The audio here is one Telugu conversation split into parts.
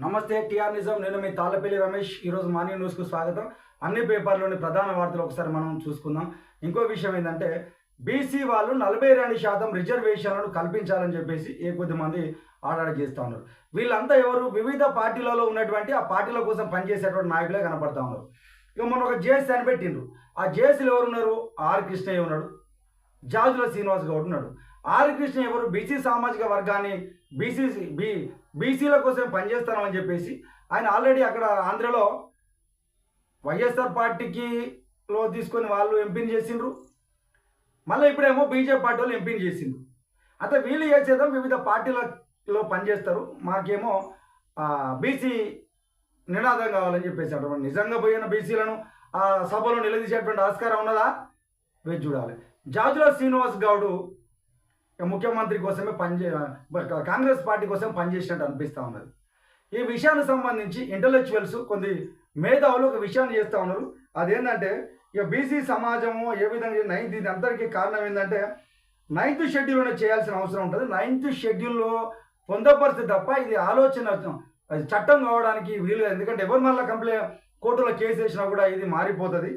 నమస్తే టిఆర్ నిజం. నేను మీ తాళ్ళపల్లి రమేష్. ఈరోజు మార్నింగ్ న్యూస్కు స్వాగతం. అన్ని పేపర్లోని ప్రధాన వార్తలు ఒకసారి మనం చూసుకుందాం. ఇంకో విషయం ఏంటంటే బీసీ వాళ్ళు నలభై రెండు శాతం రిజర్వేషన్లను కల్పించాలని చెప్పేసి ఏ కొద్ది మంది ఆర్డర్ చేస్తూ ఉన్నారు. వీళ్ళంతా ఎవరు? వివిధ పార్టీలలో ఉన్నటువంటి ఆ పార్టీల కోసం పనిచేసేటువంటి నాయకులే కనపడతా ఉన్నారు. ఇక మొన్న ఒక జేసీ అని పెట్టిండ్రు. ఆ జేసీలు ఎవరు ఉన్నారు ఆర్ కృష్ణయ్య ఉన్నాడు. జాజుల శ్రీనివాస్ గౌడ్ ఉన్నాడు. ఆర్ కృష్ణ ఎవరు? బీసీ సామాజిక వర్గాన్ని బీసీ బీ బీసీల కోసం పనిచేస్తానని చెప్పేసి ఆయన ఆల్రెడీ అక్కడ ఆంధ్రలో వైఎస్ఆర్ పార్టీకి లో తీసుకొని వాళ్ళు ఎంపీని చేసిండ్రు. మళ్ళీ ఇప్పుడేమో బీజేపీ పార్టీ వాళ్ళు ఎంపీని చేసిండ్రు. అయితే వీళ్ళు చేసేదాం వివిధ పార్టీలలో పనిచేస్తారు. మాకేమో బీసీ నినాదం కావాలని చెప్పేసి అటువంటి నిజంగా పోయిన బీసీలను ఆ సభలో నిలదీసేటువంటి ఆస్కారం ఉన్నదా? వేచి చూడాలి. జాజుల శ్రీనివాస్ గౌడు ముఖ్యమంత్రి కోసమే పనిచే కాంగ్రెస్ పార్టీ కోసం పనిచేసినట్టు అనిపిస్తూ ఉన్నది. ఈ విషయానికి సంబంధించి ఇంటలెక్చువల్స్ కొన్ని మేధావులు ఒక విషయాన్ని చేస్తూ ఉన్నారు. అదేంటంటే ఇక బీసీ సమాజము ఏ విధంగా నైన్త్ ఇది అందరికీ కారణం ఏంటంటే నైన్త్ షెడ్యూల్ని చేయాల్సిన అవసరం ఉంటుంది. నైన్త్ షెడ్యూల్లో పొందపరిస్తే తప్ప ఇది ఆలోచన చట్టం కావడానికి వీలు ఎందుకంటే ఎవరి మళ్ళీ కంప్లైంట్ కోర్టులో కేసు వేసినా కూడా ఇది మారిపోతుంది.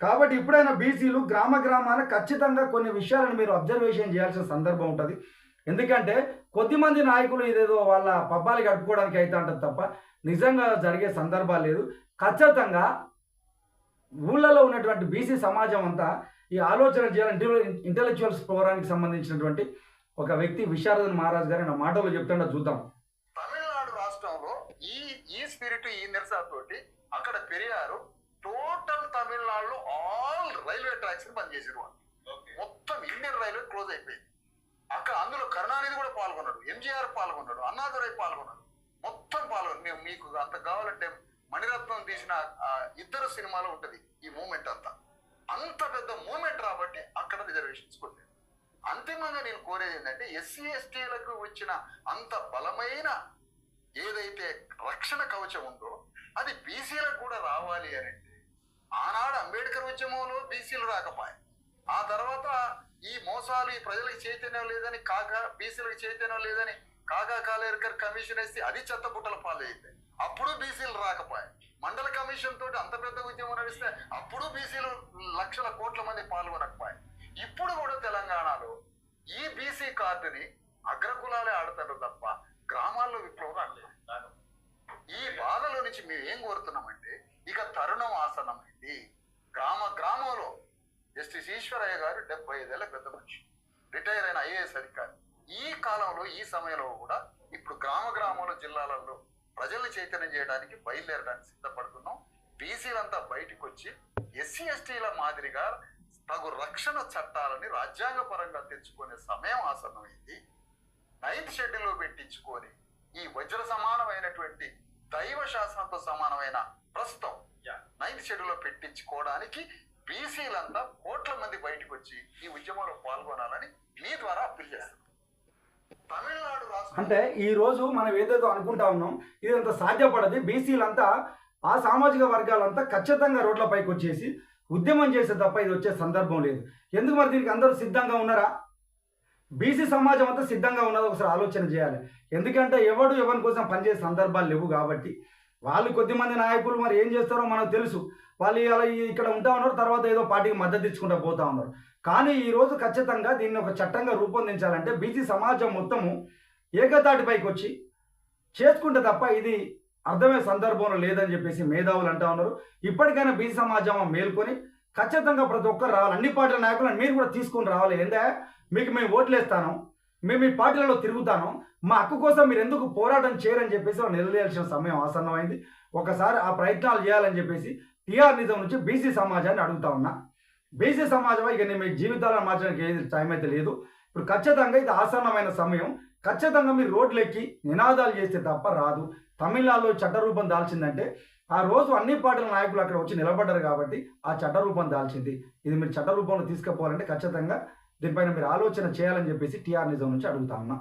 కాబట్టి ఇప్పుడైనా బీసీలు గ్రామ గ్రామాన ఖచ్చితంగా కొన్ని విషయాలను మీరు అబ్జర్వేషన్ చేయాల్సిన సందర్భం ఉంటుంది. ఎందుకంటే కొద్దిమంది నాయకులు ఇదేదో వాళ్ళ పబ్బాలు గడుపుకోవడానికి అయితే ఉంటుంది తప్ప నిజంగా జరిగే సందర్భాలు లేదు. ఖచ్చితంగా ఊళ్ళలో ఉన్నటువంటి బీసీ సమాజం అంతా ఈ ఆలోచన చేయాలని ఇంటెలెక్చువల్స్ ప్రోగ్రానికి సంబంధించినటువంటి ఒక వ్యక్తి విశారదన్ మహారాజ్ గారు నా మాటలు చెప్తుండో చూద్దాం. తమిళనాడు రాష్ట్రంలో ఈ ఈ స్పిరిట్ ఈ నిరసనతోటి అక్కడ పెరిగారు రైల్వే ట్రాక్స్ని బంద్ చేసారు మొత్తం ఇండియన్ రైల్వే క్లోజ్ అయిపోయింది. అక్కడ అందులో కరుణానిధి కూడా పాల్గొన్నాడు ఎంజీఆర్ పాల్గొన్నాడు అన్నాదురై పాల్గొన్నాడు. మొత్తం పాల్గొన్నారు మేము మీకు అంత కావాలంటే మణిరత్నం తీసిన ఇద్దరు సినిమాలో ఉంటది ఈ మూమెంట్ అంతా. అంత పెద్ద మూమెంట్ రాబట్టి అక్కడ రిజర్వేషన్స్ కొట్టారు అంతిమంగా నేను కోరేది ఏంటంటే ఎస్సీ ఎస్టీలకు వచ్చిన అంత బలమైన ఏదైతే రక్షణ కవచం ఉందో అది బీసీలకు కూడా రావాలి అని అంటే అంబేద్కర్ ఉద్యమంలో బీసీలు రాకపోయాయి ఆ తర్వాత ఈ మోసాలు ఈ ప్రజలకు చైతన్యం లేదని కాగా బీసీలకు చైతన్యం లేదని కాగా కాలేర్కర్ కమిషన్ వేస్తే అది చెత్తపుట్టల పాలైంది. అప్పుడు బీసీలు రాకపోయాయి మండల కమిషన్ తోటి అంత పెద్ద ఉద్యమం నడిస్తే అప్పుడు బీసీలు లక్షల కోట్ల మంది పాల్గొనకపోయాయి ఇప్పుడు కూడా తెలంగాణలో ఈ బీసీ కార్డుని అగ్రకులాలే ఆడతారు తప్ప గ్రామాల్లో విప్లవం రాలేదు ఈ బాధలో నుంచి మేము ఏం కోరుతున్నామండి ఇక తరుణం ఆసనమైంది గ్రామ గ్రామంలో జస్టిస్ ఈశ్వరయ్య గారు డెబ్బై ఐదేళ్ళ పెద్ద మనిషి రిటైర్ అయిన ఐఏఎస్ అధికారి. ఈ కాలంలో ఈ సమయంలో కూడా ఇప్పుడు గ్రామ గ్రామంలో జిల్లాలలో ప్రజల్ని చైతన్యం చేయడానికి బయలుదేరడానికి సిద్ధపడుతున్నాం. బీసీలంతా బయటకు వచ్చి ఎస్సీ ఎస్టీల మాదిరిగా తగు రక్షణ చట్టాలని రాజ్యాంగ పరంగా తెచ్చుకునే సమయం ఆసన్నమైంది. నైన్త్ షెడ్యూల్లో పెట్టించుకొని ఈ వజ్ర సమానమైనటువంటి దైవ శాసనంతో సమానమైన ప్రస్తుతం నైన్త్ షెడ్యూల్లో పెట్టించుకోవడానికి బీసీలంతా కోట్ల మంది బయటకు వచ్చి ఈ ఉద్యమంలో పాల్గొనాలని మీ ద్వారా అప్పీల్ చేస్తున్నాం తమిళనాడు రాష్ట్రం అంటే ఈ రోజు మనం ఏదేదో అనుకుంటా ఉన్నాం ఇదంతా సాధ్యపడది బీసీలంతా ఆ సామాజిక వర్గాలంతా ఖచ్చితంగా రోడ్లపైకి వచ్చేసి ఉద్యమం చేసే తప్ప ఇది వచ్చే సందర్భం లేదు. ఎందుకు మరి దీనికి అందరూ సిద్ధంగా ఉన్నారా? బీసీ సమాజం అంతా సిద్ధంగా ఉన్నది ఒకసారి ఆలోచన చేయాలి. ఎందుకంటే ఎవడు ఎవరి కోసం పనిచేసే సందర్భాలు లేవు కాబట్టి. వాళ్ళు కొద్దిమంది నాయకులు మరి ఏం చేస్తారో మనకు తెలుసు. వాళ్ళు అలా ఇక్కడ ఉంటా ఉన్నారు తర్వాత ఏదో పార్టీకి మద్దతు ఇచ్చుకుంటూ పోతా ఉన్నారు. కానీ ఈ రోజు ఖచ్చితంగా దీన్ని ఒక చట్టంగా రూపొందించాలంటే బీసీ సమాజం మొత్తము ఏకతాటిపైకి వచ్చి చేసుకుంటే తప్ప ఇది అర్థమయ్యే సందర్భంలో లేదని చెప్పేసి మేధావులు అంటా ఉన్నారు. ఇప్పటికైనా బీసీ సమాజం మేల్కొని ఖచ్చితంగా ప్రతి ఒక్కరు రావాలి. అన్ని పార్టీల నాయకులను మీరు కూడా తీసుకొని రావాలి. ఏందా? మీకు మేము ఓట్లేస్తాను మేము ఈ పార్టీలలో తిరుగుతాను మా హక్కు కోసం మీరు ఎందుకు పోరాటం చేయరని చెప్పేసి నిలదీయాల్సిన సమయం ఆసన్నమైంది. ఒకసారి ఆ ప్రయత్నాలు చేయాలని చెప్పేసి టీఆర్ నిజం నుంచి బీసీ సమాజాన్ని అడుగుతా ఉన్నా. బీసీ సమాజం ఇక నేను మీ జీవితాలను మార్చడానికి ఏది టైం అయితే లేదు. ఇప్పుడు ఖచ్చితంగా ఇది ఆసన్నమైన సమయం. ఖచ్చితంగా మీరు రోడ్లెక్కి నినాదాలు చేస్తే తప్ప రాదు. తమిళనాడులో చట్టరూపం దాల్చిందంటే ఆ రోజు అన్ని పార్టీల నాయకులు అక్కడ వచ్చి నిలబడ్డారు కాబట్టి ఆ చట్టరూపం దాల్చింది. ఇది మీరు చట్టరూపంలో తీసుకుపోవాలంటే ఖచ్చితంగా దీనిపైన మీరు ఆలోచన చేయాలని చెప్పేసి టీఆర్ నిజం నుంచి అడుగుతా ఉన్నా.